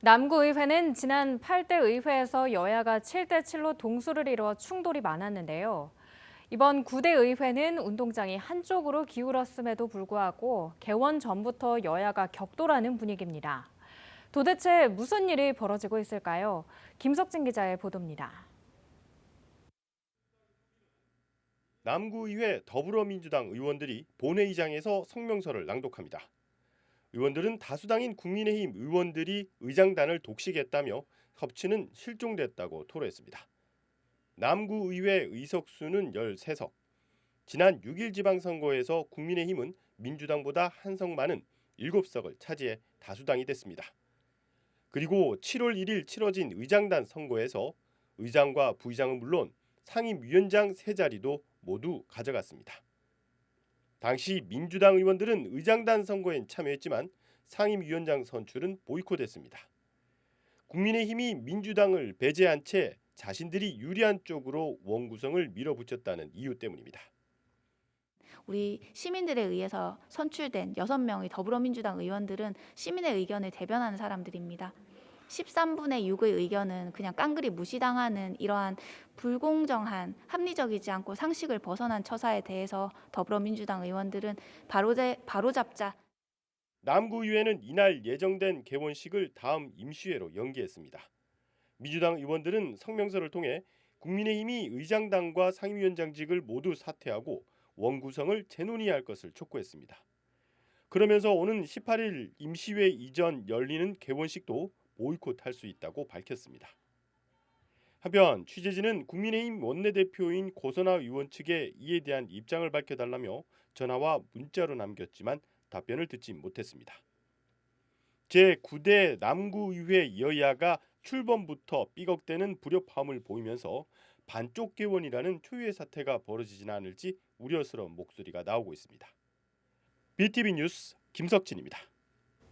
남구의회는 지난 8대 의회에서 여야가 7대 7로 동수를 이루어 충돌이 많았는데요. 이번 9대 의회는 운동장이 한쪽으로 기울었음에도 불구하고 개원 전부터 여야가 격돌하는 분위기입니다. 도대체 무슨 일이 벌어지고 있을까요? 김석진 기자의 보도입니다. 남구의회 더불어민주당 의원들이 본회의장에서 성명서를 낭독합니다. 의원들은 다수당인 국민의힘 의원들이 의장단을 독식했다며 협치는 실종됐다고 토로했습니다. 남구의회 의석수는 13석. 지난 6일 지방선거에서 국민의힘은 민주당보다 한 석 많은 7석을 차지해 다수당이 됐습니다. 그리고 7월 1일 치러진 의장단 선거에서 의장과 부의장은 물론 상임위원장 세 자리도 모두 가져갔습니다. 당시 민주당 의원들은 의장단 선거엔 참여했지만 상임위원장 선출은 보이콧했습니다. 국민의힘이 민주당을 배제한 채 자신들이 유리한 쪽으로 원구성을 밀어붙였다는 이유 때문입니다. 우리 시민들에 의해서 선출된 6명의 더불어민주당 의원들은 시민의 의견을 대변하는 사람들입니다. 13분의 6의 의견은 그냥 깡그리 무시당하는 이러한 불공정한 합리적이지 않고 상식을 벗어난 처사에 대해서 더불어민주당 의원들은 바로제, 바로잡자 남구의회는 이날 예정된 개원식을 다음 임시회로 연기했습니다. 민주당 의원들은 성명서를 통해 국민의힘이 의장당과 상임위원장직을 모두 사퇴하고 원구성을 재논의할 것을 촉구했습니다. 그러면서 오는 18일 임시회 이전 열리는 개원식도 보이콧할 수 있다고 밝혔습니다. 한편 취재진은 국민의힘 원내대표인 고선아 의원 측에 이에 대한 입장을 밝혀달라며 전화와 문자로 남겼지만 답변을 듣지 못했습니다. 제9대 남구의회 여야가 출범부터 삐걱대는 불협화음을 보이면서 반쪽 개원이라는 초유의 사태가 벌어지지는 않을지 우려스러운 목소리가 나오고 있습니다. BTV 뉴스 김석진입니다.